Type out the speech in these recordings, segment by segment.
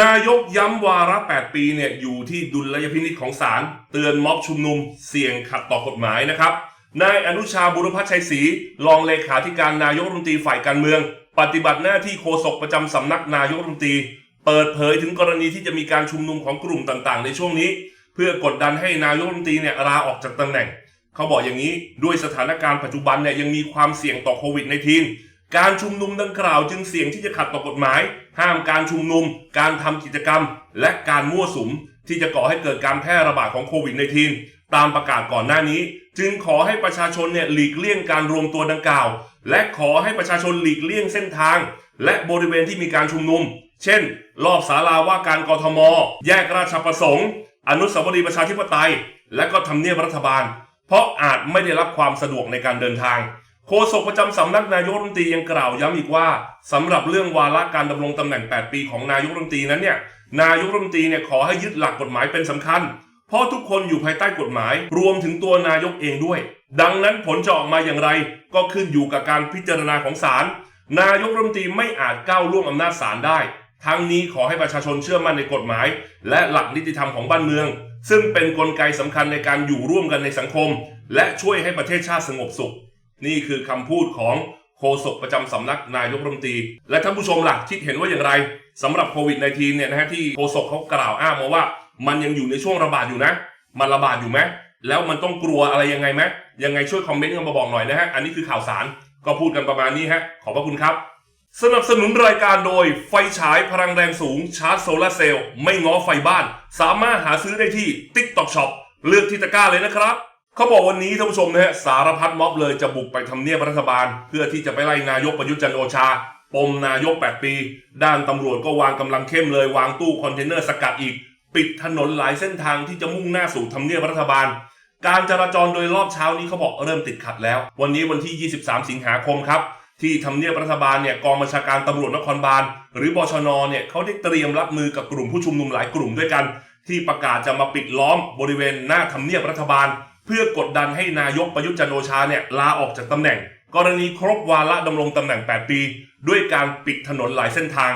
นายกย้ำวาระ 8 ปีเนี่ยอยู่ที่ดุลยพินิจของศาลเตือนม็อบชุมนุมเสี่ยงขัดต่อกฎหมายนะครับนายอนุชาบุรพัชชัยศรีรองเลขาธิการนายกรัฐมนตรีฝ่ายการเมือง ปฏิบัติหน้าที่โฆษกประจำสำนักนายกรัฐมนตรี เปิดเผยถึงกรณีที่จะมีการชุมนุมของกลุ่มต่างๆ ในช่วงนี้ เพื่อกดดันให้นายกรัฐมนตรีเนี่ยลาออกจากตำแหน่ง เขาบอกอย่างนี้ด้วยสถานการณ์ปัจจุบันเนี่ยยังมีความเสี่ยงต่อโควิด -19 การชุมนุมดังกล่าวจึงเสี่ยงที่จะขัดต่อกฎหมาย ห้ามการชุมนุม การทำกิจกรรม และการมั่วสุม ที่จะก่อให้เกิดการแพร่ระบาดของโควิด -19 ตามประกาศก่อนหน้านี้ จึงขอให้ประชาชนเนี่ยหลีกเลี่ยงการรวมตัวดังกล่าว และขอให้ประชาชนหลีกเลี่ยงเส้นทาง และบริเวณที่มีการชุมนุม เช่น รอบศาลาว่าการกรทม แยกราชประสงค์ อนุสาวรีย์ประชาธิปไตย และก็ทำเนียบรัฐบาล เพราะอาจไม่ได้รับความสะดวกในการเดินทาง โฆษกประจำสำนักนายกรัฐมนตรียังกล่าวย้ำอีกว่าสำหรับเรื่องวาระการดำรงตำแหน่ง 8 ปีของนายกรัฐมนตรีนั้นเนี่ยนายกรัฐมนตรีเนี่ยขอให้ยึดหลักกฎหมายเป็นสำคัญ เพราะทุกคนอยู่ภายใต้กฎหมาย รวมถึงตัวนายกเองด้วย ดังนั้นผลจะออกมาอย่างไร ก็ขึ้นอยู่กับการพิจารณาของศาลนายกรัฐมนตรีไม่อาจก้าวล่วงอำนาจศาลได้ ทั้งนี้ขอให้ประชาชนเชื่อมั่นในกฎหมาย และหลักนิติธรรมของบ้านเมือง ซึ่งเป็นนกลไกสำคัญในการอยู่ร่วมกันในสังคม และช่วยให้ประเทศชาติสงบสุข นี่คือคำพูดของโฆษกประจำสำนักนายกรัฐมนตรี และท่านผู้ชมหลักคิดเห็นว่าอย่างไรสำหรับโควิด -19 เนี่ยนะฮะที่โฆษกเขากล่าวอ้างมาว่า มันยังอยู่ในช่วงระบาดอยู่นะ มันระบาดอยู่ไหมแล้วมันต้องกลัวอะไรยังไงไหมยังไงช่วยคอมเมนต์กันมาบอกหน่อยนะฮะอันนี้คือข่าวสารก็พูดกันประมาณนี้ฮะขอบพระคุณครับ สนับสนุนรายการโดยไฟฉายพลังแรงสูงชาร์จโซลาร์เซลล์ไม่ง้อไฟบ้าน สามารถหาซื้อได้ที่ TikTok Shop เลือกที่ตะกร้าเลยนะครับ เขาบอกวันนี้ท่านผู้ชมนะฮะสารพัดม็อบเลยจะบุกไปทำเนียบรัฐบาล เพื่อที่จะไปไล่นายกประยุทธ์จันโอชา ปมนายก 8 ปี ด้านตำรวจก็วางกำลังเข้มเลยวางตู้คอนเทนเนอร์สกัดอีก ปิดถนนหลายเส้นทางที่จะมุ่งหน้าสู่ทำเนียบรัฐบาล การจราจรโดยรอบเช้านี้เขาบอกเริ่มติดขัดแล้ว วันนี้วันที่ 23 สิงหาคมครับที่ทำเนียบรัฐบาลเนี่ยกองบัญชาการตำรวจนครบาล หรือบชนเนี่ยเขาได้เตรียมรับมือกับกลุ่มผู้ชุมนุมหลายกลุ่มด้วยกัน ที่ประกาศจะมาปิดล้อมบริเวณหน้าทำเนียบรัฐบาล เพื่อกดดันให้นายกประยุทธ์จันโอชาเนี่ยลาออกจากตำแหน่ง กรณีครบวาระดำรงตำแหน่ง 8 ปี ด้วยการปิดถนนหลายเส้นทาง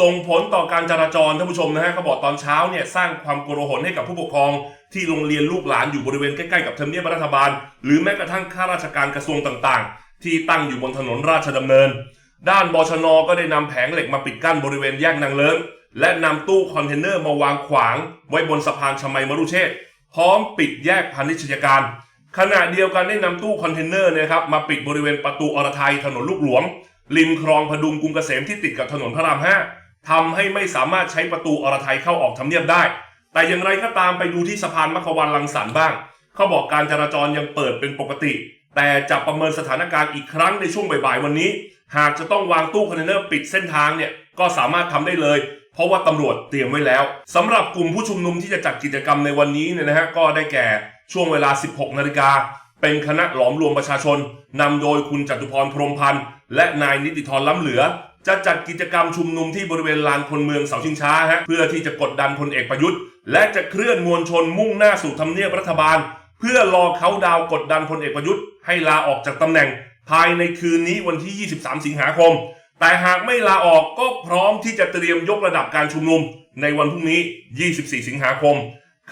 ส่งผลต่อการจราจรท่านผู้ชมนะฮะเขาบอกตอนเช้าเนี่ยสร้างความโกลาหลให้กับผู้ปกครองที่โรงเรียนลูกหลานอยู่บริเวณใกล้ๆกับทำเนียบรัฐบาล หรือแม้กระทั่งข้าราชการกระทรวงต่างๆ ที่ตั้งอยู่บนถนนราชดำเนิน ด้านบชนก็ได้นำแผงเหล็กมาปิดกั้นบริเวณแยกนางเลิ้งและนำตู้คอนเทนเนอร์มาวางขวาง ไว้บนสะพานชมัยมรุเชษ พร้อมปิดแยกพาณิชยการ ขณะเดียวกันได้นำตู้คอนเทนเนอร์นยครับมาปิดบริเวณประตูอรไทยถนนลูกหลวง ริมคลองพดุงกรุงเกษมที่ติดกับถนนพระรามห้าทำให้ไม่สามารถใช้ประตูอรไทยเข้าออกทำเนียบได้ แต่อย่างไรก็ตามไปดูที่สะพานมัขวันลังสรรบ้าง เขาบอกการจราจรยังเปิดเป็นปกติ แต่จะประเมินสถานการณ์อีกครั้งในช่วงบ่ายๆวันนี้ หากจะต้องวางตู้คอนเทนเนอร์ปิดเส้นทางเนี่ยก็สามารถทำได้เลย เพราะว่าตำรวจเตรียมไว้แล้วสำหรับกลุ่มผู้ชุมนุมที่จะจัดกิจกรรมในวันนี้เนี่ยนะฮะก็ได้แก่ช่วงเวลา 16 นาฬิกา เป็นคณะหลอมรวมประชาชนนำโดยคุณจตุพรพรหมพันธ์ และนายนิติธรล้ำเหลือ จะจัดกิจกรรมชุมนุมที่บริเวณลานคนเมืองเสาชิงช้าฮะเพื่อที่จะกดดันพลเอกประยุทธ์ และจะเคลื่อนมวลชนมุ่งหน้าสู่ทำเนียบรัฐบาล เพื่อรอเขาดาวกดดันพลเอกประยุทธ์ให้ลาออกจากตำแหน่ง ภายในคืนนี้วันที่ 23 สิงหาคม แต่หากไม่ลาออกก็พร้อมที่จะเตรียมยกระดับการชุมนุม ในวันพรุ่งนี้ 24 สิงหาคม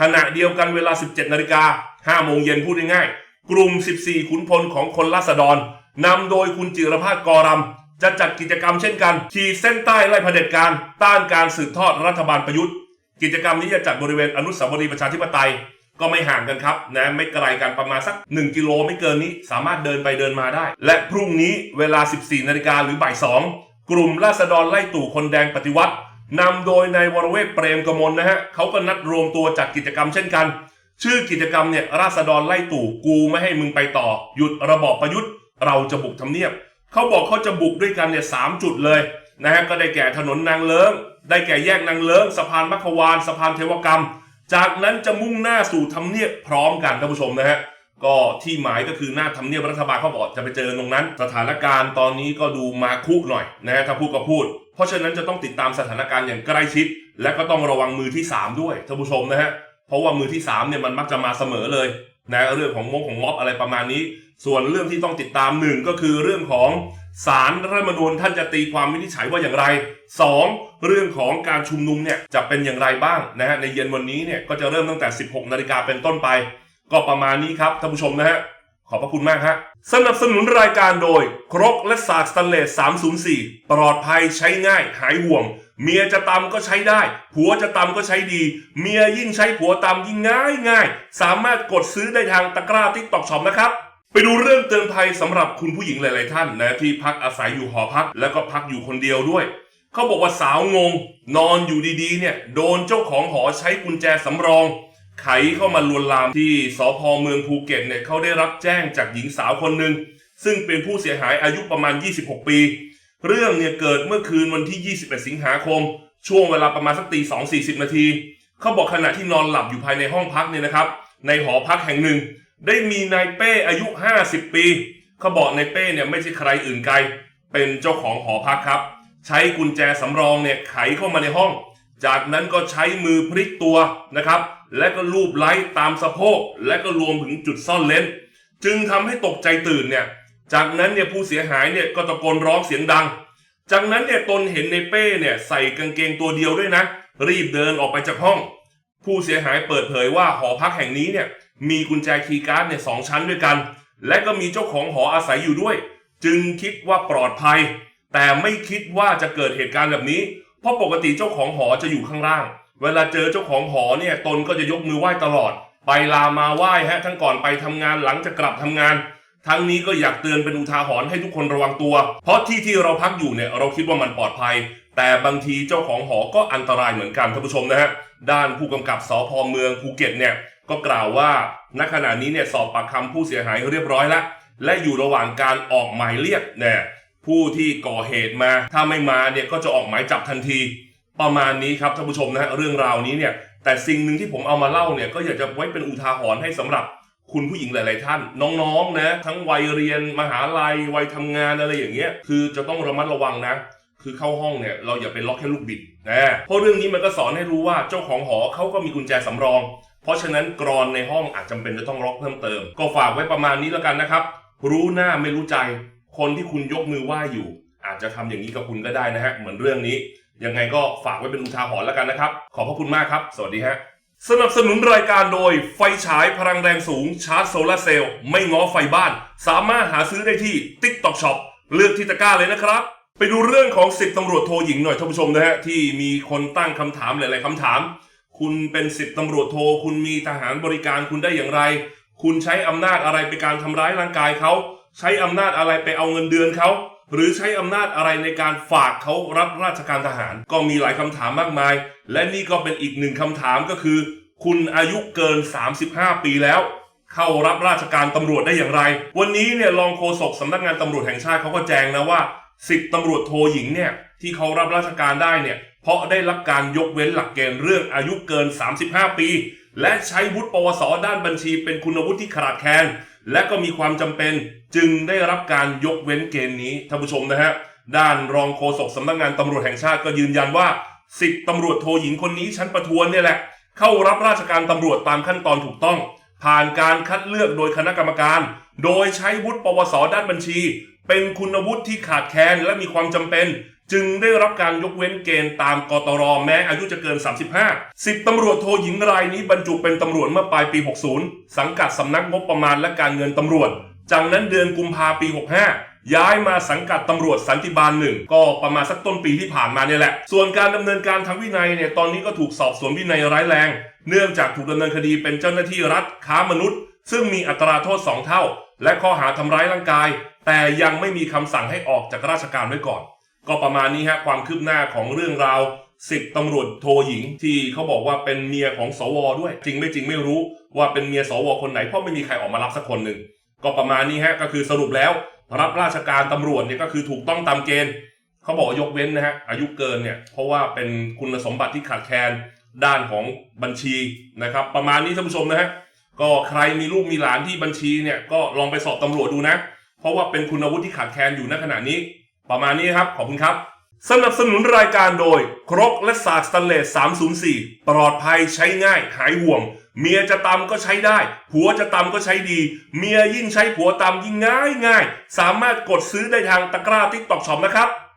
ขณะเดียวกันเวลา 17 นาฬิกา 5 โมงเย็นพูดง่ายๆ กลุ่ม 14 ขุนพลของคนราษฎรนำโดยคุณจิรพาสกอรำจะจัดกิจกรรมเช่นกัน ขีดเส้นใต้ไล่เผด็จการต้านการสืบทอดรัฐบาลประยุทธ์ กิจกรรมนี้จะจัดบริเวณอนุสาวรีย์ประชาธิปไตย ก็ไม่ห่างกันครับนะไม่ไกลกันประมาณสัก 1 กิโลไม่เกินนี้ สามารถเดินไปเดินมาได้ และพรุ่งนี้เวลา 14นาฬิกาหรือบ่าย2กลุ่มราษฎรไล่ตู่คนแดงปฏิวัตินำโดยนายวรเวทเปรมกมลนะฮะเขาก็นัดรวมตัวจัดกิจกรรมเช่นกัน ชื่อกิจกรรมเนี่ยราษฎรไล่ตู่กูไม่ให้มึงไปต่อ หยุดระบอบประยุทธ์ เราจะบุกทำเนียบเขาบอกเขาจะบุกด้วยกันเนี่ยสามจุดเลยนะฮะก็ได้แก่ถนนนางเลิ้งได้แก่แยกนางเลิ้งสะพานมัขวานสะพานเทวกรรม จากนั้นจะมุ่งหน้าสู่ทำเนียบพร้อมกันท่านผู้ชมนะฮะก็ที่หมายก็คือหน้าทำเนียบรัฐบาลเขาบอกจะไปเจอตรงนั้น สถานการณ์ตอนนี้ก็ดูมาคุกหน่อยนะฮะถ้าพูดก็พูด เพราะฉะนั้นจะต้องติดตามสถานการณ์อย่างใกล้ชิด และก็ต้องระวังมือที่ 3 ด้วยท่านผู้ชมนะฮะเพราะว่ามือที่3เนี่ยมันมักจะมาเสมอเลยนะเรื่องของมงของม็อบอะไรประมาณนี้ ส่วนเรื่องที่ต้องติดตามหนึ่งก็คือเรื่องของ สารรัฐมนูญท่านจะตีความวินิจฉัยว่าอย่างไร 2. เรื่องของการชุมนุมเนี่ยจะเป็นอย่างไรบ้างนะฮะในเย็นวันนี้เนี่ยก็จะเริ่มตั้งแต่ 16 นาฬิกาเป็นต้นไป ก็ประมาณนี้ครับท่านผู้ชมนะฮะขอบพระคุณมากฮะสนับสนุนรายการโดย ครกและสากสแตนเลส 304 ปลอดภัยใช้ง่ายหายห่วง เมียจะตำก็ใช้ได้ ผัวจะตำก็ใช้ดี เมียยิ่งใช้ผัวตำยิ่งง่ายง่าย สามารถกดซื้อได้ทางตะกร้าติ๊กตอกช็อปนะครับ ไปดูเรื่องเตือนภัยสำหรับคุณผู้หญิงหลาย ๆ ท่านนะที่พักอาศัยอยู่หอพัก แล้วก็พักอยู่คนเดียวด้วย เขาบอกว่าสาวงง นอนอยู่ดีๆ เนี่ยโดนเจ้าของหอใช้กุญแจสำรอง ไขเข้ามาลวนลามที่สพเมืองภูเก็ตเนี่ยเขาได้รับแจ้งจากหญิงสาวคนหนึ่งซึ่งเป็นผู้เสียหายอายุประมาณ 26 ปี เรื่องเนี่ยเกิดเมื่อคืนวันที่ 21 สิงหาคม ช่วงเวลาประมาณสักตี2 40นาทีเขาบอกขณะที่นอนหลับอยู่ภายในห้องพักเนี่ยนะครับ ในหอพักแห่งหนึ่ง ได้มีนายเป้อายุ 50 ปี เขาบอกนายเป้เนี่ยไม่ใช่ใครอื่นไกล เป็นเจ้าของหอพักครับ ใช้กุญแจสำรองเนี่ยไขเข้ามาในห้อง จากนั้นก็ใช้มือพลิกตัวนะครับ และก็ลูบไล้ตามสะโพก และก็รวมถึงจุดซ่อนเลนจึงทำให้ตกใจตื่นเนี่ย จากนั้นเนี่ยผู้เสียหายเนี่ยก็ตะโกนร้องเสียงดัง จากนั้นเนี่ยตนเห็นในเป้เนี่ยใส่กางเกงตัวเดียวด้วยนะ รีบเดินออกไปจากห้อง ผู้เสียหายเปิดเผยว่าหอพักแห่งนี้เนี่ยมีกุญแจคีย์การ์ดเนี่ยสองชั้นด้วยกัน และก็มีเจ้าของหออาศัยอยู่ด้วย จึงคิดว่าปลอดภัย แต่ไม่คิดว่าจะเกิดเหตุการณ์แบบนี้ เพราะปกติเจ้าของหอจะอยู่ข้างล่าง เวลาเจอเจ้าของหอเนี่ยตนก็จะยกมือไหว้ตลอด ไปลามาไหว้ฮะทั้งก่อนไปทำงานหลังจะกลับทำงาน ทั้งนี้ก็อยากเตือนเป็นอุทาหรณ์ให้ทุกคนระวังตัว เพราะที่ที่เราพักอยู่เนี่ยเราคิดว่ามันปลอดภัย แต่บางทีเจ้าของหอก็อันตรายเหมือนกันท่านผู้ชมนะฮะด้านผู้กำกับสพเมืองภูเก็ตเนี่ยก็กล่าวว่าณขณะนี้เนี่ยสอบปากคำผู้เสียหายเรียบร้อยแล้วและอยู่ระหว่างการออกหมายเรียกเนี่ยผู้ที่ก่อเหตุมา ถ้าไม่มาเนี่ยก็จะออกหมายจับทันที ประมาณนี้ครับท่านผู้ชมนะฮะเรื่องราวนี้เนี่ยแต่สิ่งหนึ่งที่ผมเอามาเล่าเนี่ยก็อยากจะไว้เป็นอุทาหรณ์ให้สำหรับคุณผู้หญิงหลาย ๆ ท่าน น้อง ๆ นะ ทั้งวัยเรียนมหาลัยวัยทำงานอะไรอย่างเงี้ยคือจะต้องระมัดระวังนะ คือเข้าห้องเนี่ยเราอย่าไปล็อกแค่ลูกบิดนะเพราะเรื่องนี้มันก็สอนให้รู้ว่าเจ้าของหอเขาก็มีกุญแจสำรอง เพราะฉะนั้นกรอนในห้องอาจจำเป็นจะต้องล็อกเพิ่มเติม ก็ฝากไว้ประมาณนี้แล้วกันนะครับ รู้หน้าไม่รู้ใจ คนที่คุณยกมือไหว้อยู่ อาจจะทำอย่างนี้กับคุณก็ได้นะฮะเหมือนเรื่องนี้ยังไงก็ฝากไว้เป็นอุทาหรณ์แล้วกันนะครับ ขอบพระคุณมากครับ สวัสดีฮะสนับสนุนรายการโดยไฟฉายพลังแรงสูงชาร์จโซลาร์เซลล์ไม่ง้อไฟบ้าน สามารถหาซื้อได้ที่ TikTok Shop เลือกที่ตะกร้าเลยนะครับ ไปดูเรื่องของสิบตำรวจโทหญิงหน่อยท่านผู้ชมนะฮะที่มีคนตั้งคำถามหลาย ๆคำถาม คุณเป็นสิบตำรวจโทคุณมีทหารบริการคุณได้อย่างไร คุณใช้อำนาจอะไรไปการทำร้ายร่างกายเขาใช้อำนาจอะไรไปเอาเงินเดือนเขาหรือใช้อำนาจอะไรในการฝากเขารับราชการทหาร ก็มีหลายคำถามมากมาย และนี่ก็เป็นอีกหนึ่งคำถามก็คือ คุณอายุเกิน 35 ปีแล้ว เข้ารับราชการตำรวจได้อย่างไร วันนี้เนี่ยรองโฆษกสำนักงานตำรวจแห่งชาติเขาก็แจ้งนะว่า สิบตำรวจโทหญิงเนี่ยที่เขารับราชการได้เนี่ยเพราะได้รับการยกเว้นหลักเกณฑ์เรื่องอายุเกิน 35 ปี และใช้วุฒิปวสด้านบัญชีเป็นคุณวุฒิที่ขาดแคลนและก็มีความจำเป็นจึงได้รับการยกเว้นเกณฑ์นี้ท่านผู้ชมนะฮะด้านรองโฆษกสำนักงานตำรวจแห่งชาติก็ยืนยันว่าสิบตำรวจโทหญิงคนนี้ชั้นประทวนเนี่ยแหละ เข้ารับราชการตำรวจตามขั้นตอนถูกต้อง ผ่านการคัดเลือกโดยคณะกรรมการ โดยใช้วุฒิปวสด้านบัญชี เป็นคุณวุฒิที่ขาดแคลนและมีความจำเป็น จึงได้รับการยกเว้นเกณฑ์ตามกตรแม้อายุจะเกิน 35 10ตำรวจโทหญิงรายนี้บรรจุเป็นตำรวจเมื่อปลายปี 60 สังกัดสำนักงบประมาณและการเงินตำรวจ จากนั้นเดือนกุมภาปี 65ย้ายมาสังกัดตำรวจสันติบาลหนึ่งก็ประมาณสักต้นปีที่ผ่านมาเนี่ยแหละ ส่วนการดำเนินการทางวินัยเนี่ยตอนนี้ก็ถูกสอบสวนวินัยร้ายแรง เนื่องจากถูกดำเนินคดีเป็นเจ้าหน้าที่รัฐค้ามนุษย์ ซึ่งมีอัตราโทษ 2 เท่า และข้อหาทำร้ายร่างกาย แต่ยังไม่มีคำสั่งให้ออกจากราชการไว้ก่อน ก็ประมาณนี้ฮะความคืบหน้าของเรื่องราวสิบตำรวจโทหญิงที่เขาบอกว่าเป็นเมียของสวด้วย จริงไม่จริงไม่รู้ว่าเป็นเมียสวคนไหนเพราะไม่มีใครออกมารับสักคนหนึ่งก็ประมาณนี้ฮะก็คือสรุปแล้ว รับราชการตำรวจเนี่ยก็คือถูกต้องตามเกณฑ์เขาบอกยกเว้นนะฮะอายุเกินเนี่ยเพราะว่าเป็นคุณสมบัติที่ขาดแคลนด้านของบัญชีนะครับ ประมาณนี้ท่านผู้ชมนะฮะ ก็ใครมีลูกมีหลานที่บัญชีเนี่ยก็ลองไปสอบตำรวจดูนะ เพราะว่าเป็นคุณอาวุฒิที่ขาดแคลนอยู่ณขณะนี้ ประมาณนี้ครับขอบคุณครับ สนับสนุนรายการโดย ครกและสากสแตนเลส 304 ปลอดภัยใช้ง่ายหายห่วง เมียจะตำก็ใช้ได้ ผัวจะตำก็ใช้ดี เมียยิ่งใช้ผัวตำยิ่งง่ายง่ายสามารถกดซื้อได้ทางตะกร้าทิกตอกช็อปนะครับ